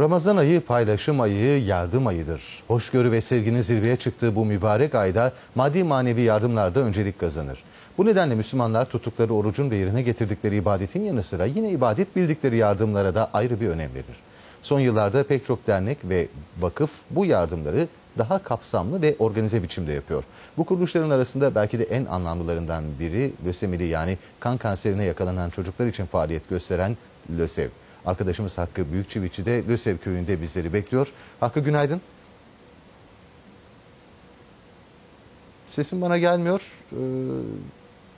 Ramazan ayı paylaşım ayı, yardım ayıdır. Hoşgörü ve sevginin zirveye çıktığı bu mübarek ayda maddi manevi yardımlar da öncelik kazanır. Bu nedenle Müslümanlar tuttukları orucun ve yerine getirdikleri ibadetin yanı sıra yine ibadet bildikleri yardımlara da ayrı bir önem verir. Son yıllarda pek çok dernek ve vakıf bu yardımları daha kapsamlı ve organize biçimde yapıyor. Bu kuruluşların arasında belki de en anlamlılarından biri lösemili yani kan kanserine yakalanan çocuklar için faaliyet gösteren LÖSEV. Arkadaşımız Hakkı Büyükçivitçi de LÖSEV köyünde bizleri bekliyor. Hakkı günaydın. Sesim bana gelmiyor. Ee,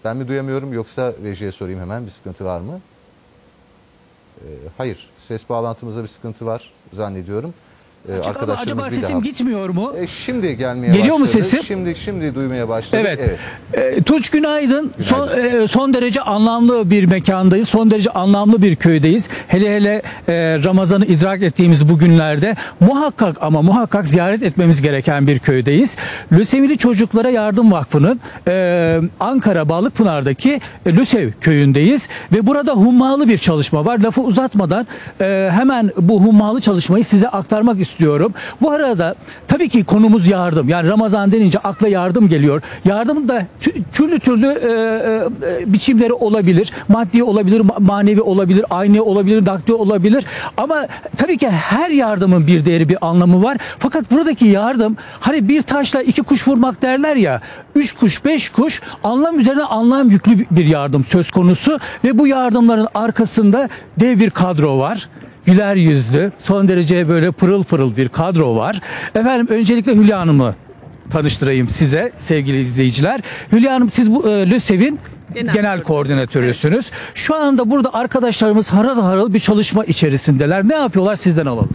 ben mi duyamıyorum yoksa rejiye sorayım hemen bir sıkıntı var mı? Ee, hayır, ses bağlantımızda bir sıkıntı var zannediyorum. Açık ama acaba sesim gitmiyor mu? E, şimdi gelmeye Geliyor mu başladı. sesim? Şimdi şimdi duymaya başladık. Evet. E, Tunç günaydın. Son, e, son derece anlamlı bir mekandayız. Son derece anlamlı bir köydeyiz. Hele hele e, Ramazan'ı idrak ettiğimiz bu günlerde muhakkak ama muhakkak ziyaret etmemiz gereken bir köydeyiz. Lösemili Çocuklara Yardım Vakfı'nın e, Ankara Balıkpınar'daki e, Lösev köyündeyiz ve burada hummalı bir çalışma var. Lafı uzatmadan e, hemen bu hummalı çalışmayı size aktarmak istiyorum. Bu arada tabii ki konumuz yardım. Yani Ramazan denince akla yardım geliyor. Yardım da tü- türlü türlü e, e, biçimleri olabilir. Maddi olabilir, ma- manevi olabilir, aynı olabilir, nakdi olabilir. Ama tabii ki her yardımın bir değeri, bir anlamı var. Fakat buradaki yardım hani bir taşla iki kuş vurmak derler ya. Üç kuş, beş kuş anlam üzerine anlam yüklü bir yardım söz konusu ve bu yardımların arkasında dev bir kadro var güler yüzlü, son derece böyle pırıl pırıl bir kadro var. Efendim öncelikle Hülya Hanım'ı tanıştırayım size sevgili izleyiciler. Hülya Hanım siz bu e, LÖSEV'in genel, Genel koordinatörüsünüz. Şu anda burada arkadaşlarımız harıl harıl bir çalışma içerisindeler. Ne yapıyorlar sizden alalım.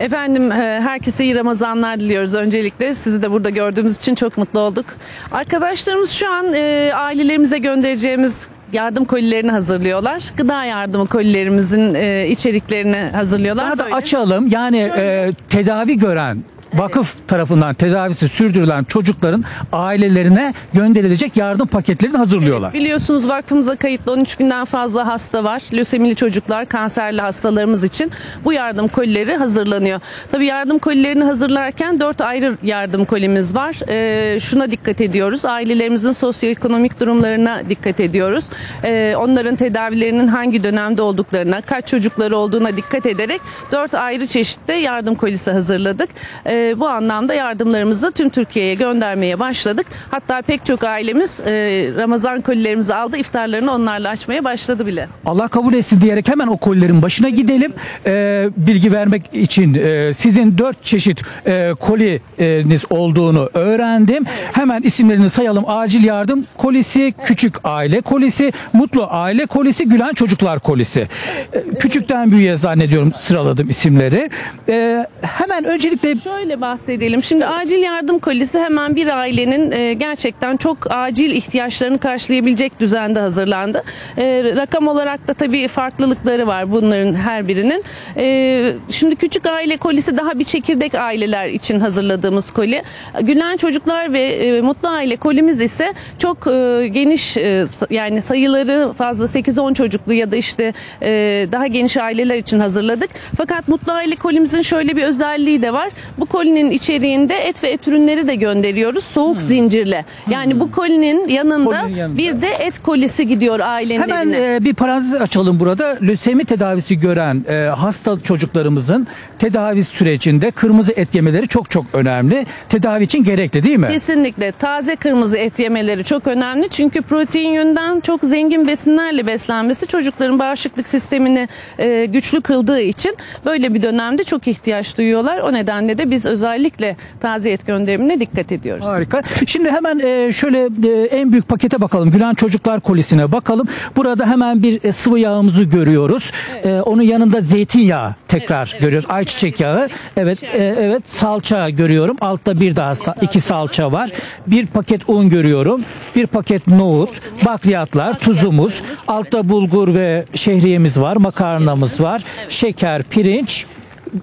Efendim e, herkese iyi Ramazanlar diliyoruz öncelikle. Sizi de burada gördüğümüz için çok mutlu olduk. Arkadaşlarımız şu an e, ailelerimize göndereceğimiz yardım kolilerini hazırlıyorlar. Gıda yardımı kolilerimizin e, içeriklerini hazırlıyorlar. Daha da Böyle. açalım. Yani e, tedavi gören vakıf tarafından tedavisi sürdürülen çocukların ailelerine gönderilecek yardım paketlerini hazırlıyorlar. Biliyorsunuz vakfımıza kayıtlı 13 binden fazla hasta var. Lösemili çocuklar, kanserli hastalarımız için bu yardım kolileri hazırlanıyor. Tabii yardım kolilerini hazırlarken 4 ayrı yardım kolimiz var. Ee, şuna dikkat ediyoruz. Ailelerimizin sosyoekonomik durumlarına dikkat ediyoruz. Ee, onların tedavilerinin hangi dönemde olduklarına, kaç çocukları olduğuna dikkat ederek 4 ayrı çeşitte yardım kolisi hazırladık. Ee, bu anlamda yardımlarımızı tüm Türkiye'ye göndermeye başladık. Hatta pek çok ailemiz e, Ramazan kolilerimizi aldı, iftarlarını onlarla açmaya başladı bile. Allah kabul etsin diyerek hemen o kolilerin başına gidelim. Ee, bilgi vermek için e, sizin dört çeşit e, koliniz olduğunu öğrendim. Hemen isimlerini sayalım. Acil yardım kolisi, küçük aile kolisi, mutlu aile kolisi, gülen çocuklar kolisi. Ee, küçükten büyüğe zannediyorum sıraladım isimleri. Ee, hemen öncelikle Şöyle bahsedelim. Şimdi acil yardım kolisi hemen bir ailenin e, gerçekten çok acil ihtiyaçlarını karşılayabilecek düzende hazırlandı. E, rakam olarak da tabii farklılıkları var bunların her birinin. E, şimdi küçük aile kolisi daha bir çekirdek aileler için hazırladığımız koli. Gülen çocuklar ve e, mutlu aile kolimiz ise çok e, geniş e, yani sayıları fazla 8-10 çocuklu ya da işte e, daha geniş aileler için hazırladık. Fakat mutlu aile kolimizin şöyle bir özelliği de var. Bu kolinin içeriğinde et ve et ürünleri de gönderiyoruz soğuk zincirle. Yani bu kolinin yanında, Kolinin yanında. bir de et kolisi gidiyor ailenin Hemen evine. e, bir parantez açalım burada. Lösemi tedavisi gören e, hasta çocuklarımızın tedavi sürecinde kırmızı et yemeleri çok çok önemli. Tedavi için gerekli değil mi? Kesinlikle taze kırmızı et yemeleri çok önemli çünkü protein yönden çok zengin besinlerle beslenmesi çocukların bağışıklık sistemini e, güçlü kıldığı için böyle bir dönemde çok ihtiyaç duyuyorlar. O nedenle de biz özellikle taze et gönderimine dikkat ediyoruz. Harika. Şimdi hemen e, şöyle e, en büyük pakete bakalım. Gülen Çocuklar Kolisi'ne bakalım. Burada hemen bir e, sıvı yağımızı görüyoruz. E, onun yanında zeytinyağı tekrar Evet, evet. görüyoruz. Ayçiçek yağı. Evet, evet salça görüyorum. Altta bir daha iki salça var. Bir paket un görüyorum. Bir paket nohut, bakliyatlar, tuzumuz. Altta bulgur ve şehriyemiz var, makarnamız var. Şeker, pirinç.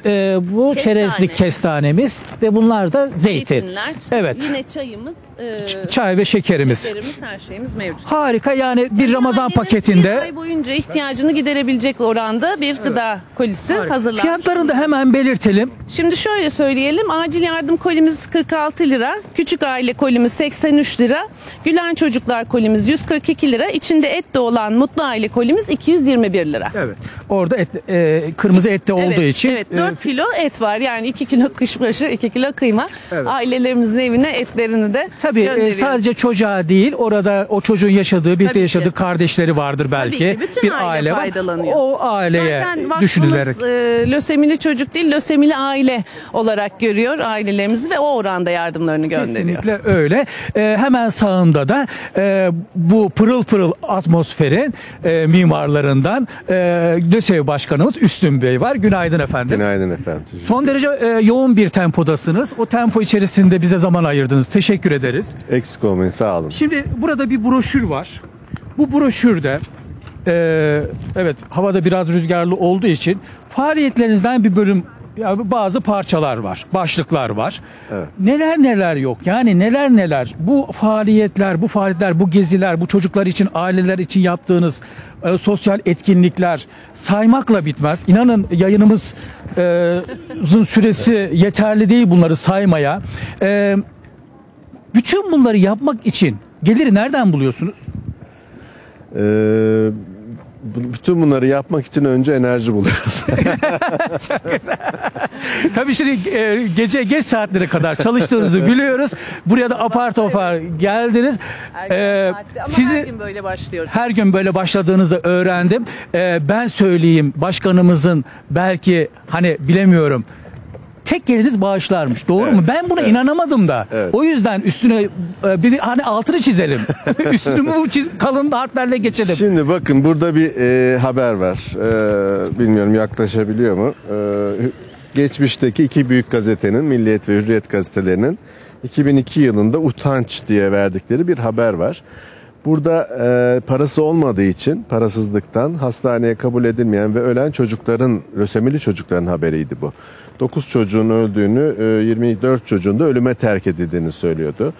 E, bu Kestane. çerezlik kestanemiz ve bunlar da zeytin. Zeytinler. Evet. Yine çayımız. E, Çay ve şekerimiz. şekerimiz, her şeyimiz mevcut. Harika yani bir Ramazan Aileniz Bir paketinde ay boyunca ihtiyacını giderebilecek oranda bir gıda kolisi hazırlanmış. fiyatlarını da hemen belirtelim. Şimdi şöyle söyleyelim. Acil yardım kolimiz 46 lira. Küçük aile kolimiz 83 lira. Gülen çocuklar kolimiz 142 lira. İçinde et de olan mutlu aile kolimiz 221 lira. Evet. Orada et, e, kırmızı et de olduğu evet, için Evet e, 4 kilo et var. Yani 2 kilo kışbaşı 2 kilo kıyma. Evet. Ailelerimizin evine etlerini de Tabii e, gönderiyoruz. sadece çocuğa değil orada o çocuğun yaşadığı, birlikte Tabii ki. yaşadığı kardeşleri vardır belki. ki, bütün bir aile aile var. faydalanıyor. O aileye Zaten vakfımız düşünülerek. e, lösemili çocuk değil, lösemili aile olarak görüyor ailelerimizi ve o oranda yardımlarını gönderiyor. Kesinlikle öyle. E, hemen sağında da e, bu pırıl pırıl atmosferin e, mimarlarından e, LÖSEV Başkanımız Üstün Bey var. Günaydın efendim. Günaydın efendim. Son derece e, yoğun bir tempodasınız. O tempo içerisinde bize zaman ayırdınız. Teşekkür ederiz. Eksik olmayın sağ olun. Şimdi burada bir broşür var. Bu broşürde e, evet havada biraz rüzgarlı olduğu için faaliyetlerinizden bir bölüm ya bazı parçalar var, başlıklar var. Evet. Neler neler yok. Yani neler neler. Bu faaliyetler, bu faaliyetler, bu geziler, bu çocuklar için, aileler için yaptığınız e, sosyal etkinlikler saymakla bitmez. İnanın yayınımız e, süresi yeterli değil bunları saymaya. E, bütün bunları yapmak için geliri nereden buluyorsunuz? Ee, bütün bunları yapmak için önce enerji buluyoruz. Tabii şimdi e, gece geç saatlere kadar çalıştığınızı biliyoruz. Buraya da apar topar geldiniz. E, Ama sizi her gün böyle başlıyoruz. her gün böyle başladığınızı öğrendim. E, ben söyleyeyim başkanımızın belki hani bilemiyorum tek geliniz bağışlarmış. Doğru Evet, mu? Ben buna inanamadım da. Evet. O yüzden üstüne e, bir hani altını çizelim. Üstünü bu çiz, kalın harflerle geçelim. Şimdi bakın burada bir e, haber var. E, bilmiyorum yaklaşabiliyor mu? E, geçmişteki iki büyük gazetenin, Milliyet ve Hürriyet gazetelerinin 2002 yılında utanç diye verdikleri bir haber var. Burada e, parası olmadığı için parasızlıktan hastaneye kabul edilmeyen ve ölen çocukların, lösemili çocukların haberiydi bu. 9 çocuğun öldüğünü, e, 24 çocuğun da ölüme terk edildiğini söylüyordu.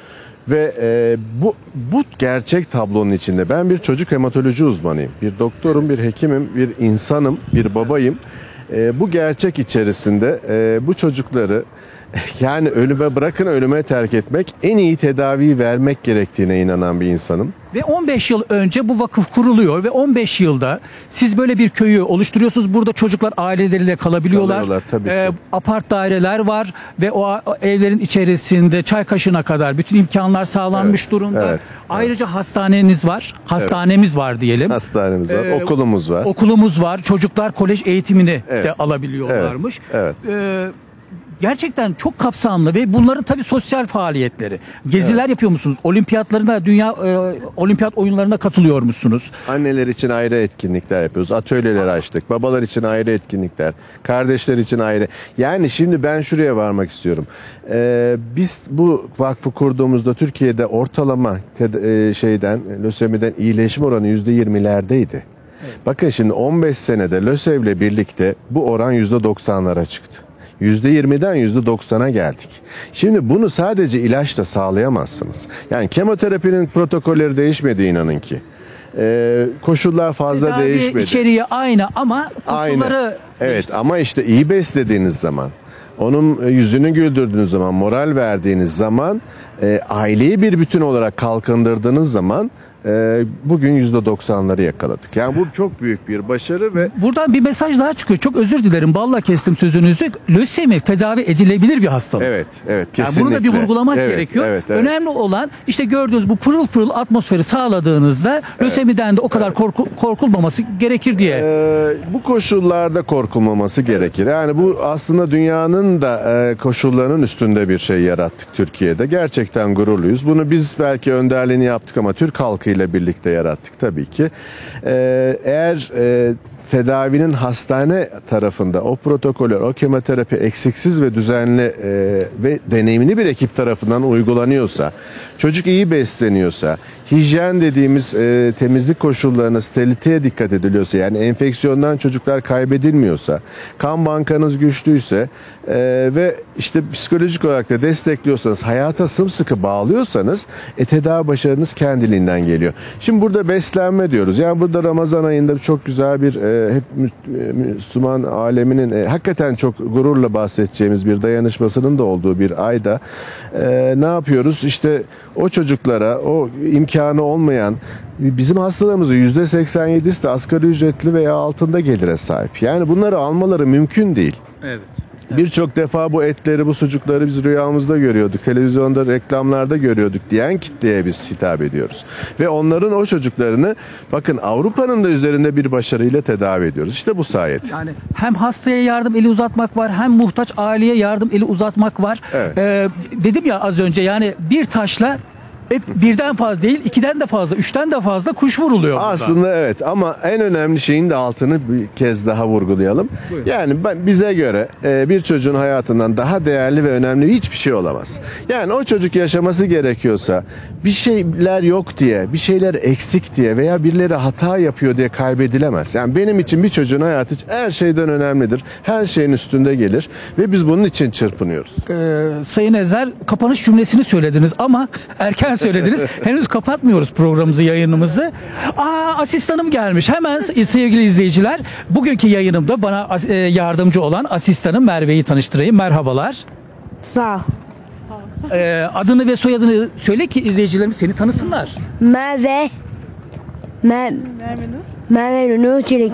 Ve e, bu bu gerçek tablonun içinde ben bir çocuk hematoloji uzmanıyım. Bir doktorum, bir hekimim, bir insanım, bir babayım. E, bu gerçek içerisinde e, bu çocukları yani ölüme bırakın ölüme terk etmek en iyi tedaviyi vermek gerektiğine inanan bir insanım. Ve 15 yıl önce bu vakıf kuruluyor ve 15 yılda siz böyle bir köyü oluşturuyorsunuz. Burada çocuklar aileleriyle kalabiliyorlar. Kalıyorlar, tabii Ee, ki. apart daireler var ve o, evlerin içerisinde çay kaşığına kadar bütün imkanlar sağlanmış Evet, durumda. evet, Ayrıca hastaneniz var. Hastanemiz var diyelim. Hastanemiz var, Ee, okulumuz var. Okulumuz var. Çocuklar kolej eğitimini de Evet. alabiliyorlarmış. Evet, Ee, gerçekten çok kapsamlı ve bunların tabii sosyal faaliyetleri. Geziler yapıyor musunuz? Olimpiyatlarına, dünya e, olimpiyat oyunlarına katılıyor musunuz? Anneler için ayrı etkinlikler yapıyoruz. Atölyeler açtık. Babalar için ayrı etkinlikler. Kardeşler için ayrı. Yani şimdi ben şuraya varmak istiyorum. Ee, biz bu vakfı kurduğumuzda Türkiye'de ortalama e, şeyden, lösemiden iyileşme oranı %20'lerdeydi. Bakın şimdi 15 senede LÖSEV'le birlikte bu oran %90'lara çıktı. %20'den %90'a geldik. Şimdi bunu sadece ilaçla sağlayamazsınız. Yani kemoterapinin protokolleri değişmedi inanın ki. Ee, koşullar fazla Tedavi değişmedi. içeriği aynı ama Aynı. koşulları Evet ama işte iyi beslediğiniz zaman, onun e, yüzünü güldürdüğünüz zaman, moral verdiğiniz zaman, e, aileyi bir bütün olarak kalkındırdığınız zaman e, bugün %90'ları yakaladık. Yani bu çok büyük bir başarı ve Buradan bir mesaj daha çıkıyor. Çok özür dilerim. Balla kestim sözünüzü. Lösemi tedavi edilebilir bir hastalık. evet, evet Yani kesinlikle. bunu da bir vurgulamak Evet, gerekiyor. Evet, evet. Önemli olan işte gördüğünüz bu pırıl pırıl atmosferi sağladığınızda lösemiden de o kadar korku- korkulmaması gerekir diye. Ee, bu koşullarda korkulmaması gerekir. Yani bu aslında dünyanın da e, koşullarının üstünde bir şey yarattık Türkiye'de. Gerçekten gururluyuz. Bunu biz belki önderliğini yaptık ama Türk halkıyla birlikte yarattık tabii ki. Ee, eğer e, tedavinin hastane tarafında o protokoller, o kemoterapi eksiksiz ve düzenli e, ve deneyimli bir ekip tarafından uygulanıyorsa, çocuk iyi besleniyorsa, hijyen dediğimiz e, temizlik koşullarına, steriliteye dikkat ediliyorsa, yani enfeksiyondan çocuklar kaybedilmiyorsa, kan bankanız güçlüyse e, ve işte psikolojik olarak da destekliyorsanız, hayata sımsıkı bağlıyorsanız e, tedavi başarınız kendiliğinden geliyor. Şimdi burada beslenme diyoruz. Yani burada Ramazan ayında çok güzel bir e, hep e, Müslüman aleminin e, hakikaten çok gururla bahsedeceğimiz bir dayanışmasının da olduğu bir ayda e, ne yapıyoruz? İşte o çocuklara, o imkanı olmayan bizim hastalarımızın %87'si de asgari ücretli veya altında gelire sahip. Yani bunları almaları mümkün değil. Evet. Birçok defa bu etleri, bu sucukları biz rüyamızda görüyorduk, televizyonda, reklamlarda görüyorduk diyen kitleye biz hitap ediyoruz. Ve onların o çocuklarını bakın Avrupa'nın da üzerinde bir başarıyla tedavi ediyoruz. İşte bu sayede. Yani hem hastaya yardım eli uzatmak var hem muhtaç aileye yardım eli uzatmak var. Evet. Ee, dedim ya az önce yani bir taşla hep birden fazla değil ikiden de fazla üçten de fazla kuş vuruluyor. burada. Aslında evet ama en önemli şeyin de altını bir kez daha vurgulayalım. Buyurun. Yani ben, bize göre e, bir çocuğun hayatından daha değerli ve önemli hiçbir şey olamaz. Yani o çocuk yaşaması gerekiyorsa bir şeyler yok diye, bir şeyler eksik diye veya birileri hata yapıyor diye kaybedilemez. Yani benim için bir çocuğun hayatı her şeyden önemlidir. Her şeyin üstünde gelir ve biz bunun için çırpınıyoruz. Ee, Sayın Ezer kapanış cümlesini söylediniz ama erken söylediniz. Henüz kapatmıyoruz programımızı, yayınımızı. Aa asistanım gelmiş. Hemen sevgili izleyiciler bugünkü yayınımda bana e, yardımcı olan asistanım Merve'yi tanıştırayım. Merhabalar. Sağ ol. Ee, adını ve soyadını söyle ki izleyicilerimiz seni tanısınlar. Merve. Mer Merve Nur Çelik.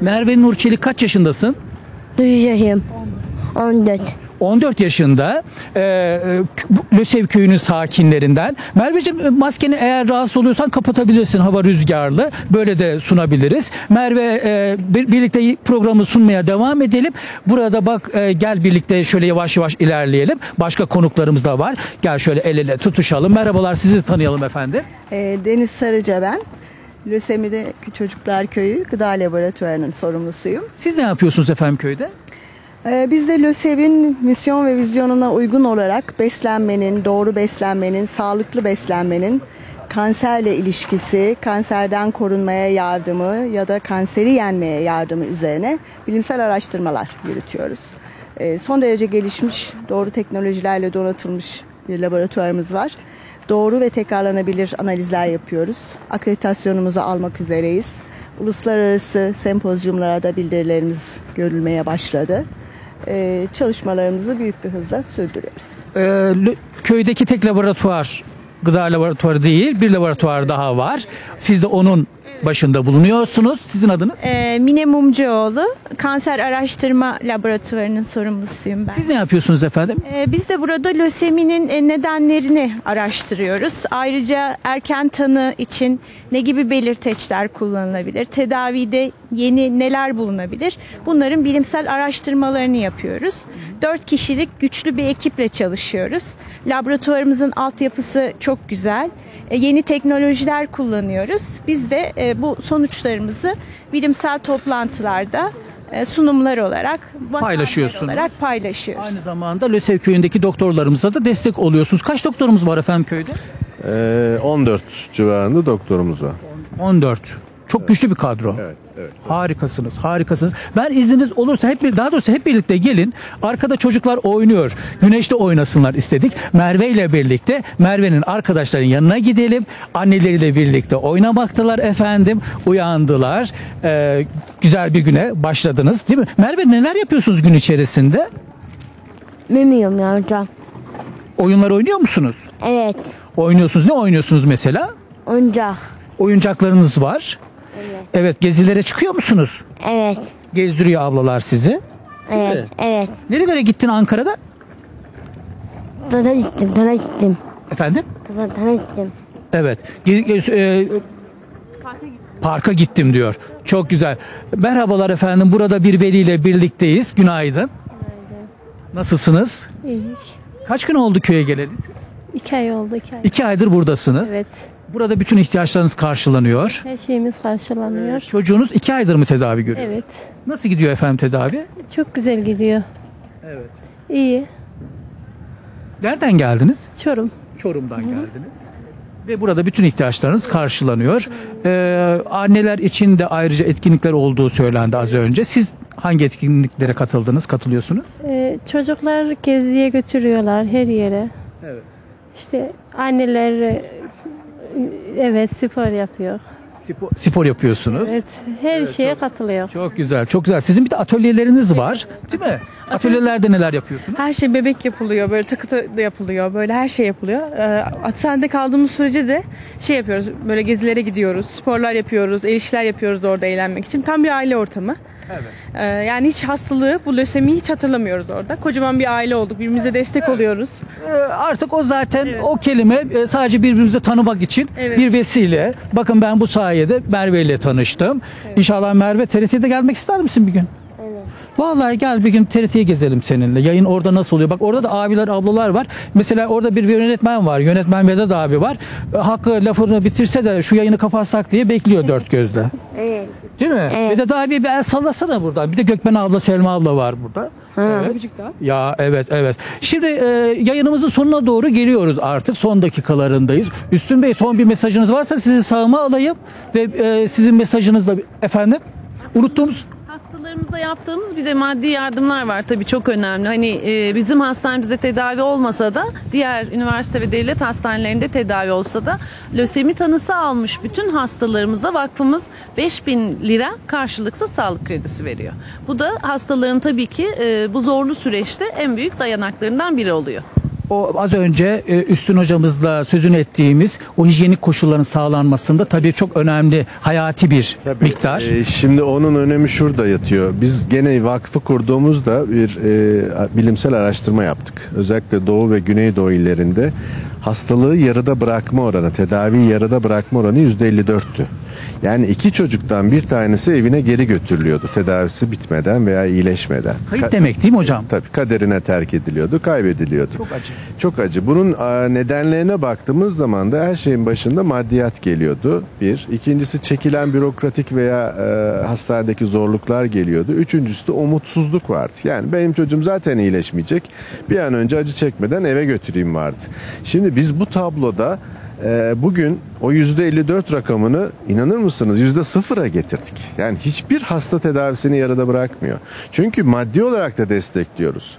Merve Nur Çelik kaç yaşındasın? Düş yaşım. 14. 14 yaşında e, e, Lösev köyünün sakinlerinden. Merveciğim e, maskeni eğer rahatsız oluyorsan kapatabilirsin hava rüzgarlı. Böyle de sunabiliriz. Merve e, bir- birlikte programı sunmaya devam edelim. Burada bak e, gel birlikte şöyle yavaş yavaş ilerleyelim. Başka konuklarımız da var. Gel şöyle el ele tutuşalım. Merhabalar sizi tanıyalım efendim. Ee, Deniz Sarıca ben. Lösemili Çocuklar Köyü Gıda Laboratuvarı'nın sorumlusuyum. Siz ne yapıyorsunuz efendim köyde? Ee, Biz de LÖSEV'in misyon ve vizyonuna uygun olarak beslenmenin, doğru beslenmenin, sağlıklı beslenmenin kanserle ilişkisi, kanserden korunmaya yardımı ya da kanseri yenmeye yardımı üzerine bilimsel araştırmalar yürütüyoruz. Ee, Son derece gelişmiş, doğru teknolojilerle donatılmış bir laboratuvarımız var. Doğru ve tekrarlanabilir analizler yapıyoruz. Akreditasyonumuzu almak üzereyiz. Uluslararası sempozyumlarda bildirilerimiz görülmeye başladı. Ee, çalışmalarımızı büyük bir hızla sürdürüyoruz. Ee, köydeki tek laboratuvar gıda laboratuvarı değil bir laboratuvar daha var. Siz de onun başında bulunuyorsunuz. Sizin adınız? Ee, Mine Mumcuoğlu, Kanser Araştırma Laboratuvarı'nın sorumlusuyum ben. Siz ne yapıyorsunuz efendim? Ee, biz de burada löseminin e, nedenlerini araştırıyoruz. Ayrıca erken tanı için ne gibi belirteçler kullanılabilir? Tedavide yeni neler bulunabilir? Bunların bilimsel araştırmalarını yapıyoruz. Dört kişilik güçlü bir ekiple çalışıyoruz. Laboratuvarımızın altyapısı çok güzel. E, Yeni teknolojiler kullanıyoruz. Biz de e, bu sonuçlarımızı bilimsel toplantılarda e, sunumlar olarak Paylaşıyorsunuz. olarak paylaşıyoruz. Aynı zamanda Lösev köyündeki doktorlarımıza da destek oluyorsunuz. Kaç doktorumuz var efendim köyde? Ee, 14 civarında doktorumuz var. 14. Çok güçlü bir kadro. Evet, evet. Harikasınız, harikasınız. Ben izniniz olursa hep bir- daha doğrusu hep birlikte gelin. Arkada çocuklar oynuyor. Güneşte oynasınlar istedik. Merve ile birlikte Merve'nin arkadaşların yanına gidelim. Anneleriyle birlikte oynamaktalar efendim. Uyandılar. Ee, güzel bir güne başladınız değil mi? Merve neler yapıyorsunuz gün içerisinde? Bilmiyorum ya hocam. Oyunlar oynuyor musunuz? Evet. Oynuyorsunuz. Ne oynuyorsunuz mesela? Oyuncak. Oyuncaklarınız var. Evet, gezilere çıkıyor musunuz? Evet. Gezdiriyor ablalar sizi. Evet. mi? Evet. Nerelere gittin Ankara'da? Tada gittim. Tada gittim. Efendim? Tada, tada gittim. Evet. Ge- ge- e, Parka gittim diyor. Çok güzel. Merhabalar efendim. Burada bir veliyle birlikteyiz. Günaydın. Nasılsınız? İyi. Kaç gün oldu köye geleli? İki ay oldu iki ay. İki aydır buradasınız. Evet. Burada bütün ihtiyaçlarınız karşılanıyor. Her şeyimiz karşılanıyor. Çocuğunuz iki aydır mı tedavi görüyor? Evet. Nasıl gidiyor efendim tedavi? Çok güzel gidiyor. Evet. İyi. Nereden geldiniz? Çorum. Çorum'dan geldiniz. Ve burada bütün ihtiyaçlarınız karşılanıyor. Ee, anneler için de ayrıca etkinlikler olduğu söylendi az önce. Siz hangi etkinliklere katıldınız, katılıyorsunuz? Ee, çocuklar geziye götürüyorlar her yere. Evet. İşte anneler evet spor yapıyor. Spor, spor yapıyorsunuz. Evet. Her Evet, şeye çok- katılıyor. Çok güzel, çok güzel. Sizin bir de atölyeleriniz var, değil mi? Atölyelerde neler yapıyorsunuz? Her şey bebek yapılıyor, böyle takı da yapılıyor, böyle her şey yapılıyor. Ee, hastanede kaldığımız sürece de şey yapıyoruz, böyle gezilere gidiyoruz, sporlar yapıyoruz, el işler yapıyoruz orada eğlenmek için. Tam bir aile ortamı. Evet. Ee, yani hiç hastalığı, bu lösemiyi hiç hatırlamıyoruz orada. Kocaman bir aile olduk, birbirimize destek oluyoruz. Ee, artık o zaten Evet. o kelime e, sadece birbirimizi tanımak için Evet. bir vesile. Bakın ben bu sayede Merve ile tanıştım. İnşallah Merve TRT'de gelmek ister misin bir gün? Vallahi gel bir gün TRT'ye gezelim seninle. Yayın orada nasıl oluyor? Bak orada da abiler, ablalar var. Mesela orada bir yönetmen var. Yönetmen Vedat abi var. E, Hakkı lafını bitirse de şu yayını kapatsak diye bekliyor dört gözle. Evet. Değil mi? Evet. Vedat abi bir el sallasana buradan. Bir de Gökmen abla, Selma abla var burada. Evet. Öpücük daha. Ya evet evet. Şimdi e, yayınımızın sonuna doğru geliyoruz artık. Son dakikalarındayız. Üstün Bey son bir mesajınız varsa sizi sağıma alayım ve e, sizin mesajınızla efendim unuttuğumuz Hastalarımıza yaptığımız bir de maddi yardımlar var tabii çok önemli. Hani e, bizim hastanemizde tedavi olmasa da diğer üniversite ve devlet hastanelerinde tedavi olsa da lösemi tanısı almış bütün hastalarımıza vakfımız 5000 lira karşılıksız sağlık kredisi veriyor. Bu da hastaların tabii ki e, bu zorlu süreçte en büyük dayanaklarından biri oluyor. O az önce e, Üstün hocamızla sözünü ettiğimiz o hijyenik koşulların sağlanmasında tabii çok önemli hayati bir miktar. Ee, şimdi onun önemi şurada yatıyor. Biz gene vakfı kurduğumuzda bir e, bilimsel araştırma yaptık. Özellikle Doğu ve Güneydoğu illerinde hastalığı yarıda bırakma oranı, tedaviyi yarıda bırakma oranı %54'tü. Yani iki çocuktan bir tanesi evine geri götürülüyordu tedavisi bitmeden veya iyileşmeden. Kayıp Ka- demek değil mi hocam? Tabii kaderine terk ediliyordu, kaybediliyordu. Çok acı. Çok acı. Bunun nedenlerine baktığımız zaman da her şeyin başında maddiyat geliyordu. Bir. İkincisi çekilen bürokratik veya e, hastanedeki zorluklar geliyordu. Üçüncüsü de umutsuzluk vardı. Yani benim çocuğum zaten iyileşmeyecek. Bir an önce acı çekmeden eve götüreyim vardı. Şimdi biz bu tabloda e, bugün o %54 rakamını inanır mısınız yüzde sıfıra getirdik. Yani hiçbir hasta tedavisini yarıda bırakmıyor. Çünkü maddi olarak da destekliyoruz.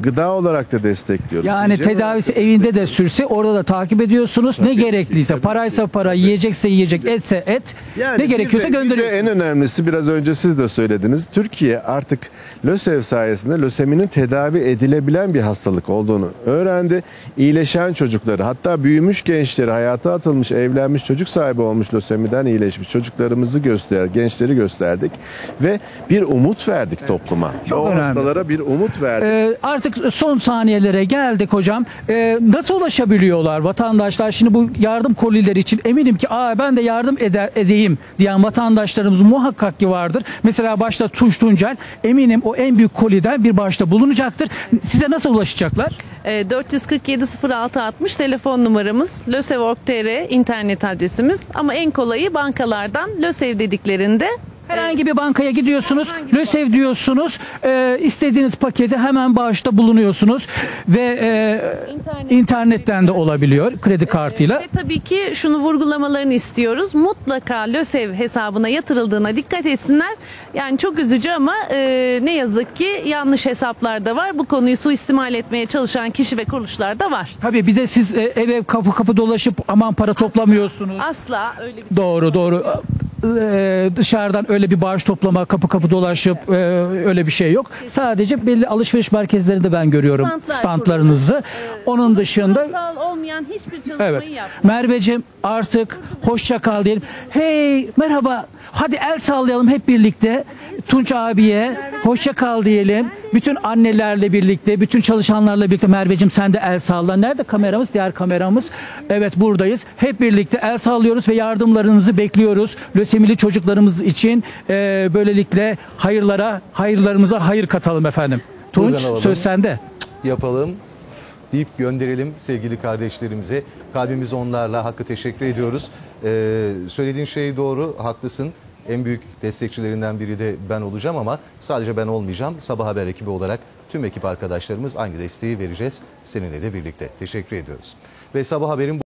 Gıda olarak da destekliyoruz. Yani olarak tedavisi da evinde de sürse orada da takip ediyorsunuz. ne gerekliyse paraysa para, yiyecekse yiyecek, etse et. Yani ne bir gerekiyorsa bir de gönderiyorsunuz. en önemlisi biraz önce siz de söylediniz. Türkiye artık LÖSEV sayesinde löseminin tedavi edilebilen bir hastalık olduğunu öğrendi. İyileşen çocukları hatta büyümüş gençleri hayata atılmış evlenmiş çocuk sahibi olmuş lösemiden iyileşmiş çocuklarımızı göster gençleri gösterdik ve bir umut verdik topluma. Çok o önemli. hastalara bir umut verdik. Ee, artık son saniyelere geldik hocam. Ee, nasıl ulaşabiliyorlar vatandaşlar? Şimdi bu yardım kolileri için eminim ki Aa, ben de yardım eder, edeyim diyen vatandaşlarımız muhakkak ki vardır. Mesela başta Tunç Tuncel eminim o en büyük koliden bir başta bulunacaktır. Size nasıl ulaşacaklar? E, 447 06 60 telefon numaramız, lösev.org.tr internet adresimiz ama en kolayı bankalardan lösev dediklerinde Herhangi bir bankaya gidiyorsunuz, LÖSEV diyorsunuz, e, istediğiniz paketi hemen bağışta bulunuyorsunuz ve e, İnternet- internetten de olabiliyor kredi kartıyla. Ve tabii ki şunu vurgulamalarını istiyoruz. Mutlaka LÖSEV hesabına yatırıldığına dikkat etsinler. Yani çok üzücü ama e, ne yazık ki yanlış hesaplar da var. Bu konuyu suistimal etmeye çalışan kişi ve kuruluşlar da var. Tabii bir de siz e, eve kapı kapı dolaşıp aman para toplamıyorsunuz. Asla öyle bir Doğru doğru. Ee, dışarıdan öyle bir bağış toplama kapı kapı dolaşıp e, öyle bir şey yok. Sadece belli alışveriş merkezlerinde ben görüyorum Standlar standlarınızı. Onun dışında kurumsal olmayan hiçbir çalışmayı Evet. yapmıyor. Merveciğim artık hoşça kal diyelim. Hey merhaba. Hadi el sallayalım hep birlikte. Tunç abiye hoşça kal diyelim. Bütün annelerle birlikte, bütün çalışanlarla birlikte Merveciğim sen de el salla. Nerede kameramız? Diğer kameramız. Evet buradayız. Hep birlikte el sallıyoruz ve yardımlarınızı bekliyoruz. Lösemili çocuklarımız için e, böylelikle hayırlara, hayırlarımıza hayır katalım efendim. Tunç Buradan alalım. söz sende. Yapalım. deyip gönderelim sevgili kardeşlerimize. Kalbimiz onlarla hakkı teşekkür ediyoruz. Ee, söylediğin şey doğru, haklısın. En büyük destekçilerinden biri de ben olacağım ama sadece ben olmayacağım. Sabah Haber ekibi olarak tüm ekip arkadaşlarımız aynı desteği vereceğiz seninle de birlikte. Teşekkür ediyoruz. Ve Sabah Haber'in bu